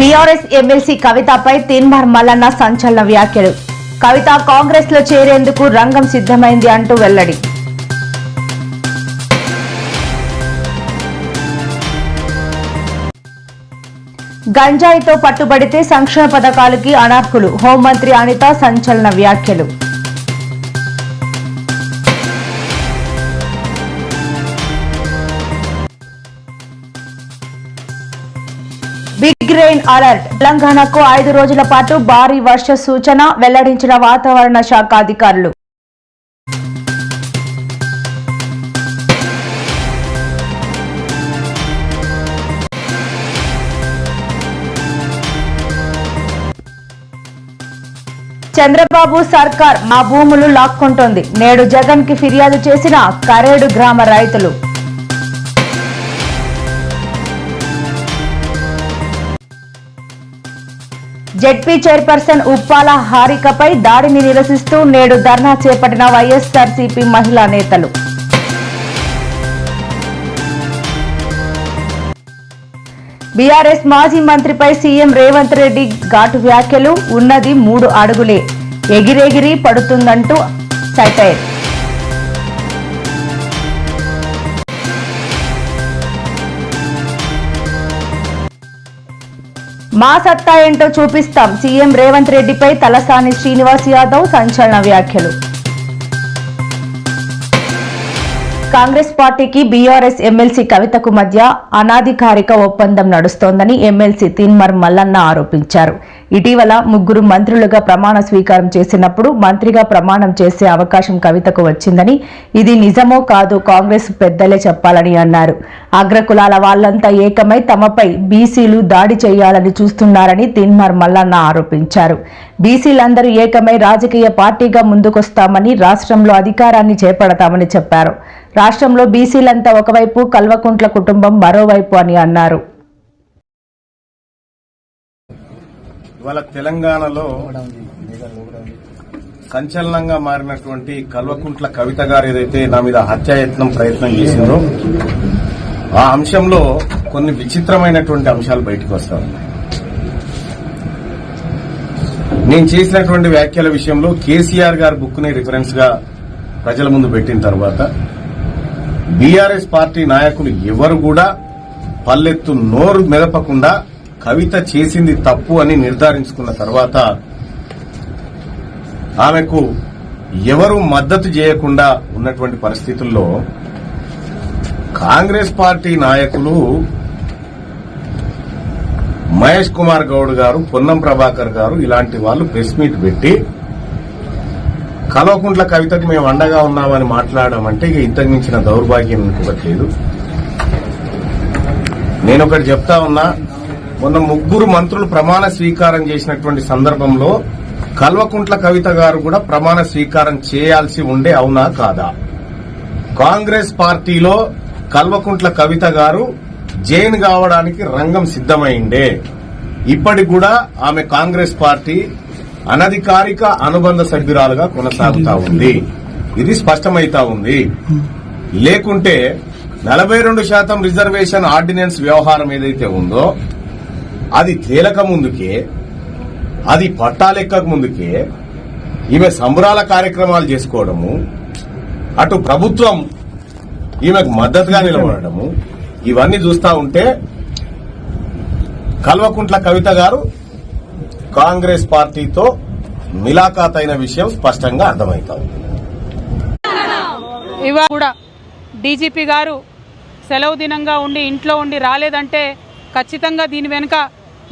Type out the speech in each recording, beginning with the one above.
BRS MLC కవితపై తిన్మార్ మల్లన్న సంచలన వ్యాఖ్యలు. కవిత కాంగ్రెస్లో చేరేందుకు రంగం సిద్ధమైంది అంటూ వెల్లడి. గంజాయితో పట్టుబడితే సంక్షేమ పథకాలకి అనర్హులు హోంమంత్రి అనిత సంచలన వ్యాఖ్యలు. Big rain alert. తెలంగాణకు ఐదు రోజుల పాటు భారీ వర్ష సూచన వెల్లడించిన వాతావరణ శాఖ అధికారులు. చంద్రబాబు సర్కార్ మా భూములు లాక్కుంటోంది. నేడు జగన్కి ఫిర్యాదు చేసిన కరేడు గ్రామ రైతులు. జెడ్పీ చైర్పర్సన్ ఉప్పాల హారికపై దాడిని నిరసిస్తూ నేడు ధర్నా చేపట్టిన వైఎస్సార్సీపీ మహిళా నేతలు. బీఆర్ఎస్ మాజీ మంత్రిపై సీఎం రేవంత్ రెడ్డి ఘాటు వ్యాఖ్యలు ఉన్నది మూడు అడుగులే. ఎగిరెగిరి పడుతుందంటూ సైటైర్ మా సత్తా ఏంటో చూపిస్తాం. సీఎం రేవంత్ రెడ్డిపై తలసాని శ్రీనివాస్ యాదవ్ సంచలన వ్యాఖ్యలు. కాంగ్రెస్ పార్టీకి బీఆర్ఎస్ ఎమ్మెల్సీ కవితకు మధ్య అనాధికారిక ఒప్పందం నడుస్తోందని ఎమ్మెల్సీ తిన్మర్ మల్లన్న ఆరోపించారు. ఇటీవల ముగ్గురు మంత్రులుగా ప్రమాణ స్వీకారం చేసినప్పుడు మంత్రిగా ప్రమాణం చేసే అవకాశం కవితకు వచ్చిందని ఇది నిజమో కాదో కాంగ్రెస్ పెద్దలే చెప్పాలని అన్నారు. అగ్రకులాల వాళ్ళంతా ఏకమై తమపై బీసీలు దాడి చేయాలని చూస్తున్నారని తిన్మర్ మల్లన్న ఆరోపించారు. బీసీలందరూ ఏకమై రాజకీయ పార్టీగా ముందుకొస్తామని రాష్ట్రంలో అధికారాన్ని చేపడతామని చెప్పారు. రాష్ట్రంలో బీసీలంతా ఒకవైపు కల్వకుంట్ల కుటుంబం మరోవైపు అని అన్నారు. ఇవాళ తెలంగాణలో సంచలనంగా మారినటువంటి కల్వకుంట్ల కవిత గారు ఏదైతే నా మీద హత్యాయత్నం ప్రయత్నం చేసిందో ఆ అంశంలో కొన్ని విచిత్రమైనటువంటి అంశాలు బయటకు వస్తా ఉన్నాయి. నేను చేసినటువంటి వ్యాఖ్యల విషయంలో కేసీఆర్ గారి బుక్ని రిఫరెన్స్గా ప్రజల ముందు పెట్టిన తర్వాత బీఆర్ఎస్ పార్టీ నాయకులు ఎవరు కూడా పల్లెత్తు నోరు మెదపకుండా కవిత చేసింది తప్పు అని నిర్ధారించుకున్న తర్వాత ఆమెకు ఎవరు మద్దతు చేయకుండా ఉన్నటువంటి పరిస్థితుల్లో కాంగ్రెస్ పార్టీ నాయకులు మహేష్ కుమార్ గౌడ్ గారు పొన్నం ప్రభాకర్ గారు ఇలాంటి వాళ్ళు ప్రెస్ మీట్ పెట్టి కల్వకుంట్ల కవితకు మేము అండగా ఉన్నామని మాట్లాడమంటే ఇక ఇంతకు మించిన దౌర్భాగ్యం ఇంకొకటి లేదు నేను ఒకటి చెప్తా ఉన్నా మొన్న ముగ్గురు మంత్రులు ప్రమాణ స్వీకారం చేసినటువంటి సందర్భంలో కల్వకుంట్ల కవిత గారు కూడా ప్రమాణ స్వీకారం చేయాల్సి ఉండే అవునా కాదా? కాంగ్రెస్ పార్టీలో కల్వకుంట్ల కవిత గారు జైన్ కావడానికి రంగం సిద్దమైండే ఇప్పటికి కూడా ఆమె కాంగ్రెస్ పార్టీ అనధికారిక అనుబంధ సభ్యురాలుగా కొనసాగుతా ఉంది. ఇది స్పష్టమైతా ఉంది. లేకుంటే నలభై రెండు శాతం రిజర్వేషన్ ఆర్డినెన్స్ వ్యవహారం ఏదైతే ఉందో అది తేలక ముందుకే అది పట్టాలెక్కక ముందుకే ఈమె సంబరాల కార్యక్రమాలు చేసుకోవడము అటు ప్రభుత్వం ఈమెకు మద్దతుగా నిలబడము ఇవన్నీ చూస్తా ఉంటే కల్వకుంట్ల కవిత గారు కాంగ్రెస్ పార్టీతో మిలాఖాత్ అయిన విషయం స్పష్టంగా అర్థమవుతా. ఇవాళ కూడా డీజీపీ గారు సెలవు దినంగా ఉండి ఇంట్లో ఉండి రాలేదంటే ఖచ్చితంగా దీని వెనుక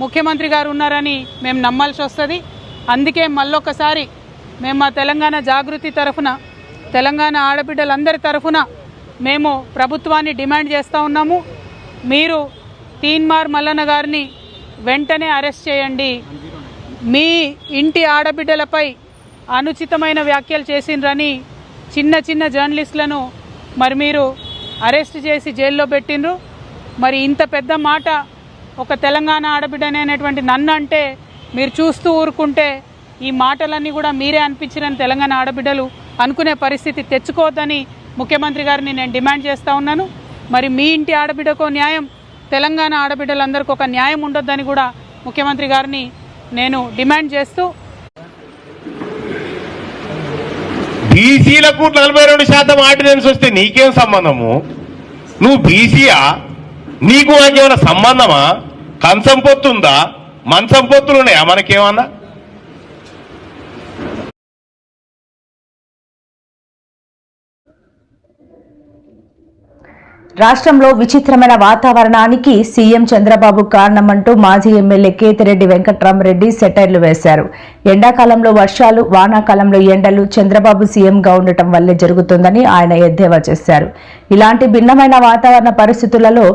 ముఖ్యమంత్రి గారు ఉన్నారని మేము నమ్మాల్సి వస్తుంది. అందుకే మళ్ళొకసారి మేము మా తెలంగాణ జాగృతి తరఫున తెలంగాణ ఆడబిడ్డలందరి తరఫున మేము ప్రభుత్వాన్ని డిమాండ్ చేస్తూ ఉన్నాము. మీరు తీన్మార్ మల్లన్న గారిని వెంటనే అరెస్ట్ చేయండి. మీ ఇంటి ఆడబిడ్డలపై అనుచితమైన వ్యాఖ్యలు చేసిండ్రని చిన్న చిన్న జర్నలిస్టులను మరి మీరు అరెస్ట్ చేసి జైల్లో పెట్టిండ్రు. మరి ఇంత పెద్ద మాట ఒక తెలంగాణ ఆడబిడ్డనేటువంటి నన్ను అంటే మీరు చూస్తూ ఊరుకుంటే ఈ మాటలన్నీ కూడా మీరే అనిపించిరని తెలంగాణ ఆడబిడ్డలు అనుకునే పరిస్థితి తెచ్చుకోవద్దని ముఖ్యమంత్రి గారిని నేను డిమాండ్ చేస్తూ ఉన్నాను. మరి మీ ఇంటి ఆడబిడ్డకో న్యాయం తెలంగాణ ఆడబిడ్డలందరికీ ఒక న్యాయం ఉండొద్దని కూడా ముఖ్యమంత్రి గారిని నేను డిమాండ్ చేస్తూ బీసీలకు నలభై రెండు శాతం ఆర్డినెన్స్ వస్తే నీకేం సంబంధము? నువ్వు బీసీయా? నీకు నాకేమైనా సంబంధమా? కంచం పొత్తుందా మంచం పొత్తులు ఉన్నాయా మనకేమన్నా? రాష్ట్రంలో విచిత్రమైన వాతావరణానికి సీఎం చంద్రబాబు కారణమంటూ మాజీ ఎమ్మెల్యే కేతిరెడ్డి వెంకట్రామరెడ్డి సెటైర్లు వేశారు. ఎండాకాలంలో వర్షాలు వానాకాలంలో ఎండలు చంద్రబాబు సీఎంగా ఉండటం వల్లే జరుగుతుందని ఆయన ఎద్దేవా చేశారు. ఇలాంటి భిన్నమైన వాతావరణ పరిస్థితులలో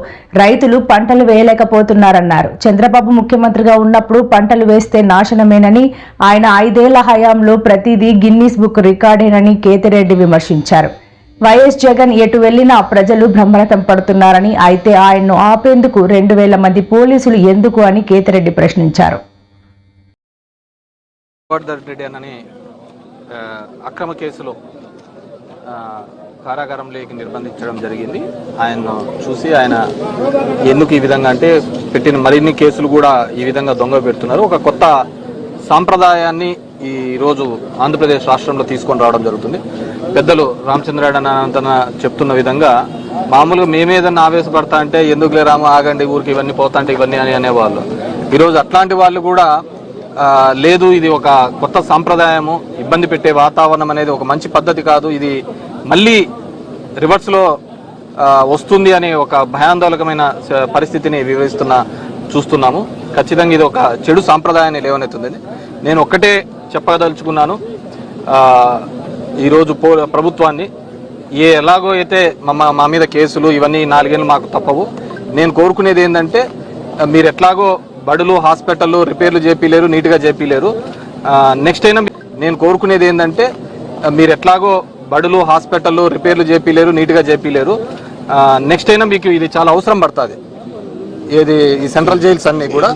రైతులు పంటలు వేయలేకపోతున్నారన్నారు. చంద్రబాబు ముఖ్యమంత్రిగా ఉన్నప్పుడు పంటలు వేస్తే నాశనమేనని ఆయన ఐదేళ్ళ హయాంలో ప్రతిదీ గిన్నీస్ బుక్ రికార్డేనని కేతిరెడ్డి విమర్శించారు. వైఎస్ జగన్ ఎటు వెళ్ళినా ప్రజలు బ్రహ్మరథం పడుతున్నారని అయితే ఆయన్ను ఆపేందుకు రెండు వేల మంది పోలీసులు ఎందుకు అని కేతిరెడ్డి ప్రశ్నించారు. అని అక్రమ కేసులో కారాగారంలోకి నిర్బంధించడం జరిగింది. ఆయన్ను చూసి ఆయన ఎందుకు ఈ విధంగా అంటే పెట్టిన మరిన్ని కేసులు కూడా ఈ విధంగా దొంగ పెడుతున్నారు. ఒక కొత్త సాంప్రదాయాన్ని ఈ రోజు ఆంధ్రప్రదేశ్ రాష్ట్రంలో తీసుకొని రావడం జరుగుతుంది. పెద్దలు రామచంద్రాడు అనంతన చెప్తున్న విధంగా మామూలుగా మేమేదన్నా ఆవేశపడతా అంటే ఎందుకు రాము ఆగండి ఊరికి ఇవన్నీ పోతా అంటే ఇవన్నీ అని అనేవాళ్ళు. ఈరోజు అట్లాంటి వాళ్ళు కూడా లేదు ఇది ఒక కొత్త సాంప్రదాయము ఇబ్బంది పెట్టే వాతావరణం అనేది ఒక మంచి పద్ధతి కాదు ఇది మళ్ళీ రివర్స్లో వస్తుంది అనే ఒక భయాందోళకమైన పరిస్థితిని వివరిస్తున్న చూస్తున్నాము. ఖచ్చితంగా ఇది ఒక చెడు సాంప్రదాయాన్ని లేవనెత్తుంది నేను ఒక్కటే చెప్పదలుచుకున్నాను. ఈరోజు పో ప్రభుత్వాన్ని. ఏ ఎలాగో అయితే మా మా మీద కేసులు ఇవన్నీ నాలుగేళ్ళు మాకు తప్పవు. నేను కోరుకునేది ఏంటంటే మీరు ఎట్లాగో బడులు హాస్పిటల్ రిపేర్లు చేపిలేరు నీట్గా చేపిలేరు. నెక్స్ట్ అయినా నేను కోరుకునేది ఏంటంటే మీరు ఎట్లాగో బడులు హాస్పిటల్ రిపేర్లు చేపిలేరు నీట్గా చేపిలేరు. నెక్స్ట్ అయినా మీకు ఇది చాలా అవసరం పడుతుంది. ఏది ఈ సెంట్రల్ జైల్స్ అన్ని కూడా.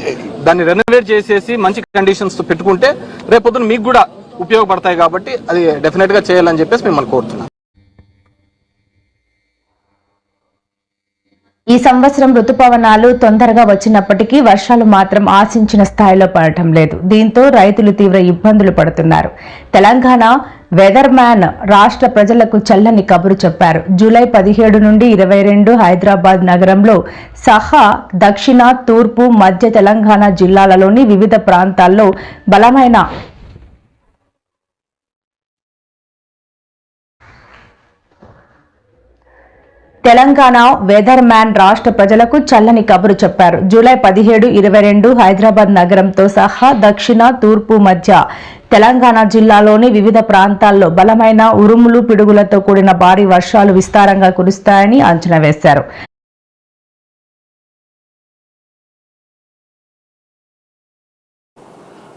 దాన్ని రెనోవేట్ చేసేసి మంచి కండిషన్స్ పెట్టుకుంటే రేపొద్దున మీకు కూడా ఉపయోగపడతాయి కాబట్టి అది డెఫినెట్గా చేయాలని చెప్పేసి మిమ్మల్ని కోరుతున్నాను. ఈ సంవత్సరం రుతుపవనాలు తొందరగా వచ్చినప్పటికీ వర్షాలు మాత్రం ఆశించిన స్థాయిలో పడటం లేదు. దీంతో రైతులు తీవ్ర ఇబ్బందులు పడుతున్నారు. తెలంగాణ వెదర్ మ్యాన్ రాష్ట్ర ప్రజలకు చల్లని కబురు చెప్పారు. జూలై పదిహేడు నుండి ఇరవై రెండు హైదరాబాద్ నగరంలో సహా దక్షిణ తూర్పు మధ్య తెలంగాణ జిల్లాలలోని వివిధ ప్రాంతాల్లో బలమైన తెలంగాణ వెదర్ మ్యాన్ రాష్ట్ర ప్రజలకు చల్లని కబురు చెప్పారు. జూలై పదిహేడు ఇరవై రెండు హైదరాబాద్ నగరంతో సహా దక్షిణ తూర్పు మధ్య తెలంగాణ జిల్లాలోని వివిధ ప్రాంతాల్లో బలమైన ఉరుములు పిడుగులతో కూడిన భారీ వర్షాలు విస్తారంగా కురుస్తాయని అంచనా వేశారు.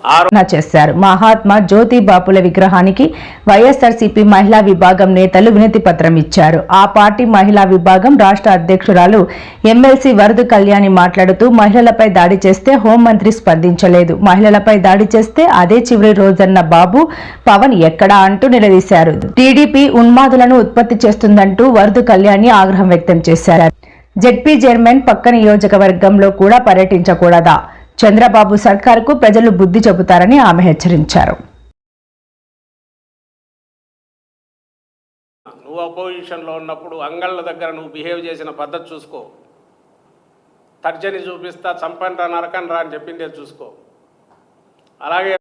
ఆరోపణ చేశారు. మహాత్మా జ్యోతి బాపుల విగ్రహానికి వైఎస్ఆర్సీపీ మహిళా విభాగం నేతలు వినతి పత్రం ఇచ్చారు. ఆ పార్టీ మహిళా విభాగం రాష్ట్ర అధ్యక్షురాలు ఎమ్మెల్సీ వరదు కళ్యాణి మాట్లాడుతూ మహిళలపై దాడి చేస్తే హోంమంత్రి స్పందించలేదు. మహిళలపై దాడి చేస్తే అదే చివరి రోజన్న బాబు పవన్ ఎక్కడా? అంటూ నిలదీశారు. టీడీపీ ఉన్మాదులను ఉత్పత్తి చేస్తుందంటూ వరదు కళ్యాణి ఆగ్రహం వ్యక్తం చేశారు. జెడ్పీ చైర్మన్ పక్క నియోజకవర్గంలో కూడా పర్యటించకూడదా? చంద్రబాబు సర్కారుకు ప్రజలు బుద్ధి చెబుతారని ఆమె హెచ్చరించారు. నువ్వు అపోజిషన్లో ఉన్నప్పుడు అంగళ్ళ దగ్గర నువ్వు బిహేవ్ చేసిన పద్ధతి చూసుకో. తర్జని చూపిస్తా చంపండి రా రా అని చెప్పిందే చూసుకో. అలాగే